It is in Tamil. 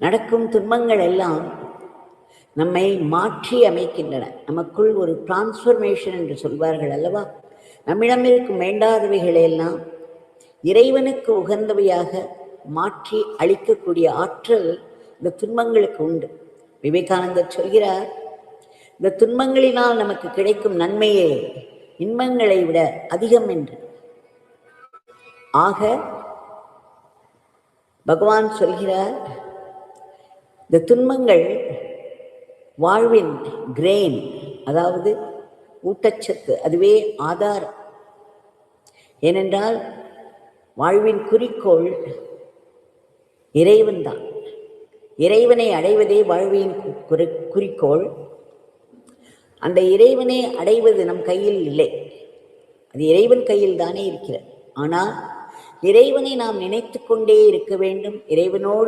நடக்கும் துன்பங்கள் எல்லாம் நம்மை மாற்றி அமைக்கின்றன. நமக்குள் ஒரு டிரான்ஸ்ஃபர்மேஷன் என்று சொல்வார்கள் அல்லவா? நம்மிடம் இருக்கும் வேண்டாதவைகளை எல்லாம் இறைவனுக்கு உகந்தவையாக மாற்றி அளிக்கக்கூடிய ஆற்றல் இந்த துன்பங்களுக்கு உண்டு. விவேகானந்தர் சொல்கிறார் இந்த துன்பங்களினால் நமக்கு கிடைக்கும் நன்மையே இன்பங்களை விட அதிகம் என்று. ஆக பகவான் சொல்கிறார் இந்த துன்பங்கள் வாழ்வின் கிரெயின் அதாவது ஊட்டச்சத்து அதுவே ஆதாரம். ஏனென்றால் வாழ்வின் குறிக்கோள் இறைவன்தான் இறைவனை அடைவதே வாழ்வின் குறி- குறிக்கோள். அந்த இறைவனை அடைவது நம் கையில் இல்லை. அது இறைவன் கையில் தானே இருக்கிறது. ஆனால் இறைவனை நாம் நினைத்து கொண்டே இருக்க வேண்டும். இறைவனோடு